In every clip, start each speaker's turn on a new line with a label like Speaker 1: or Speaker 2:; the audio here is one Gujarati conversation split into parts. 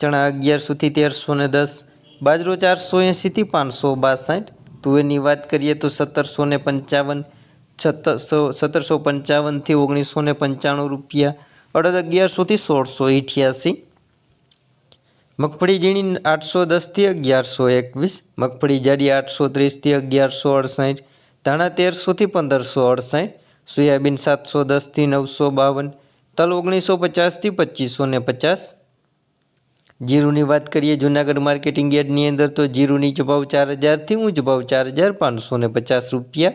Speaker 1: ચણા અગિયારસોથી તેરસો ને દસ, બાજરો ચારસો એંસીથી પાંચસો બાસઠ. તુવેરની વાત કરીએ તો સત્તરસો ને પંચાવન, છત્તરસો, સત્તરસો પંચાવનથી ઓગણીસો ને પંચાણું રૂપિયા. અડદ અગિયારસોથી સોળસો અઠ્યાસી મગફળી ઝીણી આઠસો દસથી અગિયારસો એકવીસ. મગફળી જાડી આઠસો ત્રીસથી અગિયારસો અડસાઠ. ધાણા તેરસોથી પંદરસો અડસાઠ. સોયાબીન સાતસો દસથી નવસો બાવન. તલ ઓગણીસો પચાસથી પચીસો ને પચાસ. જીરુની વાત કરીએ જૂનાગઢ માર્કેટિંગ યાર્ડની અંદર, તો જીરુની જ ભાવ ચાર હજારથી ઊંચ ભાવ ચાર હજાર પાંચસો ને પચાસ રૂપિયા.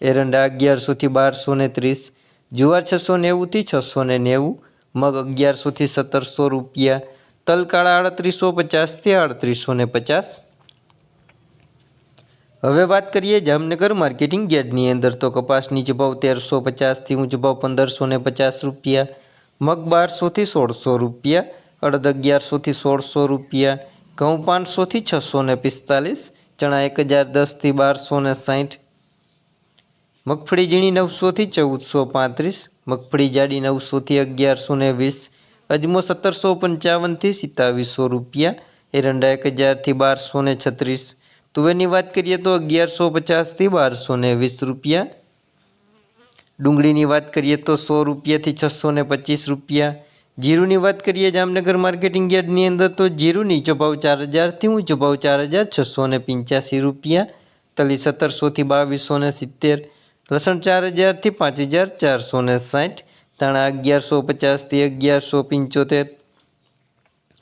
Speaker 1: એરંડા અગિયારસોથી બારસો ને ત્રીસ. જુવાર છસો નેવુંથી છસો ને નેવું. મગ અગિયારસોથી સત્તરસો રૂપિયા. તલકાળા આડત્રીસો પચાસથી આડત્રીસો ને પચાસ. હવે વાત કરીએ જામનગર માર્કેટિંગ યાર્ડની અંદર, તો કપાસની જ ભાવ તેરસો પચાસથી ઊંચ ભાવ પંદરસો ને પચાસ રૂપિયા. મગ બારસોથી સોળસો રૂપિયા. અડદ અગિયારસોથી સોળસો રૂપિયા, ઘઉં પાંચસોથી છસો ને પિસ્તાલીસ, ચણા એક હજાર દસથી બારસો ને સાઠ. મગફળી ઝીણી નવસોથી ચૌદસો પાંત્રીસ, મગફળી જાડી નવસોથી અગિયારસો ને વીસ, અજમો સત્તરસો પંચાવનથી સિત્તાવીસો રૂપિયા, એરંડા એક હજારથી બારસો ને છત્રીસ. તુવેરની વાત કરીએ તો અગિયારસો પચાસથી બારસો ને વીસ રૂપિયા. ડુંગળીની વાત કરીએ તો સો રૂપિયાથી છસો ને પચીસ રૂપિયા. જીરુની વાત કરીએ જામનગર માર્કેટિંગ યાર્ડની અંદર, તો જીરું નીચો ચાર હજારથી ઊંચો ભાવ ચાર હજાર છસો ને પંચ્યાસી રૂપિયા, તલી સત્તરસોથી બાવીસો ને સિત્તેર, લસણ ચાર હજારથી પાંચ હજાર ચારસો ને સાઠ, ધાણા અગિયારસો પચાસથી અગિયારસો પંચોતેર.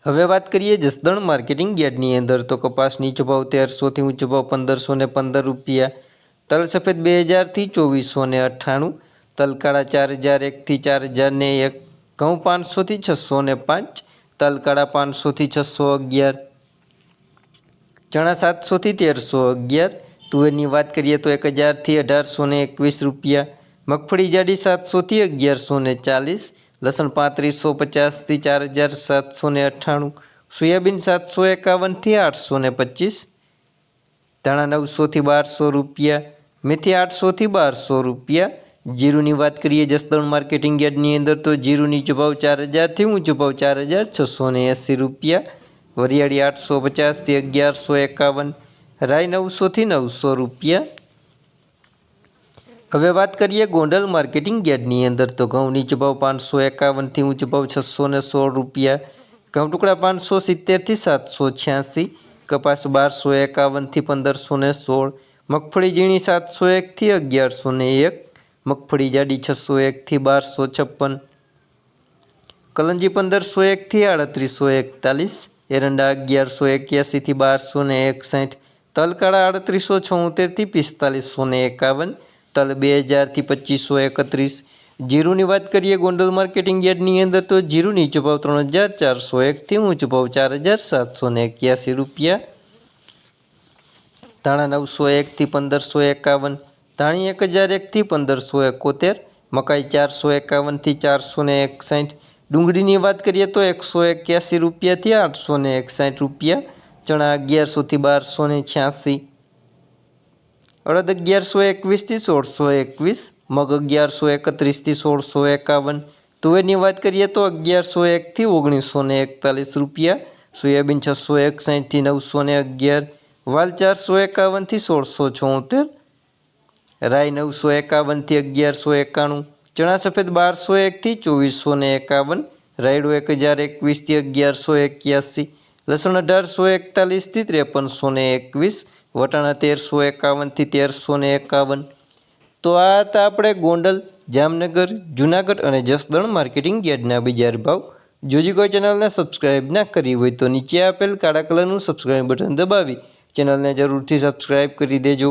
Speaker 1: હવે વાત કરીએ જસદણ માર્કેટિંગ યાર્ડની અંદર, તો કપાસ નીચો ભાવ તેરસોથી ઊંચો ભાવ પંદરસો ને પંદર રૂપિયા, તલ સફેદ બે હજારથી ચોવીસો ને અઠ્ઠાણું, તલકાળા ચાર હજાર એકથી ચાર હજાર ને એક ઘઉં પાંચસોથી છસો ને પાંચ તલકાળા પાંચસોથી છસો અગિયાર. ચણા સાતસોથી તેરસો અગિયાર. તુવેરની વાત કરીએ તો એક હજારથી અઢારસો ને એકવીસ રૂપિયા. મગફળી જાડી સાતસોથી અગિયારસો ને ચાલીસ. લસણ પાંત્રીસો પચાસથી ચાર હજાર સાતસો ને અઠ્ઠાણું. સોયાબીન સાતસો એકાવનથી આઠસો ને પચીસ. ધાણા નવસોથી બારસો રૂપિયા. મેથી આઠસોથી બારસો રૂપિયા. જીરુની વાત કરીએ જસદણ માર્કેટિંગ યાર્ડની અંદર, તો જીરું નીચો ચાર હજારથી ઊંચો ભાવ ચાર હજાર છસો ને એંસી રૂપિયા, વરિયાળી આઠસો પચાસથી અગિયારસો એકાવન રાઈ નવસોથી નવસો રૂપિયા. હવે વાત કરીએ ગોંડલ માર્કેટિંગ યાર્ડની અંદર, તો ઘઉં નીચો પાંચસો એકાવનથી ઊંચો ભાવ છસો ને સોળ રૂપિયા, ઘઉં ટુકડા પાંચસો સિત્તેરથી સાતસો છ્યાસી, કપાસ બારસો એકાવનથી પંદરસો ને સોળ, મગફળી ઝીણી સાતસો એકથી અગિયારસો ને એક મગફળી જાડી છસો એકથી બારસો છપ્પન. કલંજી પંદરસો એકથી આડત્રીસો એકતાલીસ. એરંડા અગિયારસો એક્યાસીથી બારસો ને એકસાઠ. તલકાળા આડત્રીસો છોતેરથી પિસ્તાલીસો ને એકાવન. તલ બે હજારથી પચીસો એકત્રીસ. જીરુની વાત કરીએ ગોંડલ માર્કેટિંગ યાર્ડની અંદર તો જીરુ નીચો ભાવ ત્રણ હજાર ચારસો એકથી ઊંચો ભાવ ચાર હજાર સાતસો ને એક્યાસી રૂપિયા. ધાણા નવસો એકથી પંદરસો એકાવન. ધાણી એક હજાર એકથી પંદરસો એકોતેર, મકાઈ ચારસો એકાવનથી ચારસો ને એકસાઠ, ડુંગળીની વાત કરીએ તો એકસો એક્યાસી રૂપિયાથી આઠસો ને એકસાઠ રૂપિયા, ચણા અગિયારસોથી બારસો ને છ્યાસી. અડદ અગિયારસો એકવીસથી સોળસો એકવીસ, મગ અગિયારસો એકત્રીસથી સોળસો એકાવન. તુવેરની વાત કરીએ તો અગિયારસો એકથી ઓગણીસો ને એકતાલીસ રૂપિયા, સોયાબીન છસો એકસાઠથી નવસો ને અગિયાર, વાલ ચારસો એકાવનથી સોળસો છોતેર રાય નવસો એકાવનથી અગિયારસો એકાણું, ચણા સફેદ બારસો એકથી ચોવીસો ને એકાવન, રાયડો એક હજાર એકવીસથી અગિયારસો એક્યાસી, લસણ અઢારસો એકતાલીસથી ત્રેપનસો ને એકવીસ, વટાણા તેરસો એકાવનથી તેરસો ને એકાવન. તો આ હતા આપણે ગોંડલ, જામનગર, જુનાગઢ અને જસદણ માર્કેટિંગ યાર્ડના બજાર ભાવ. જોજી કોઈ ચેનલને સબસ્ક્રાઇબ ના કરી હોય તો નીચે આપેલ કાળા કલરનું સબસ્ક્રાઇબ બટન દબાવી, ચેનલને જરૂરથી સબસ્ક્રાઇબ કરી દેજો.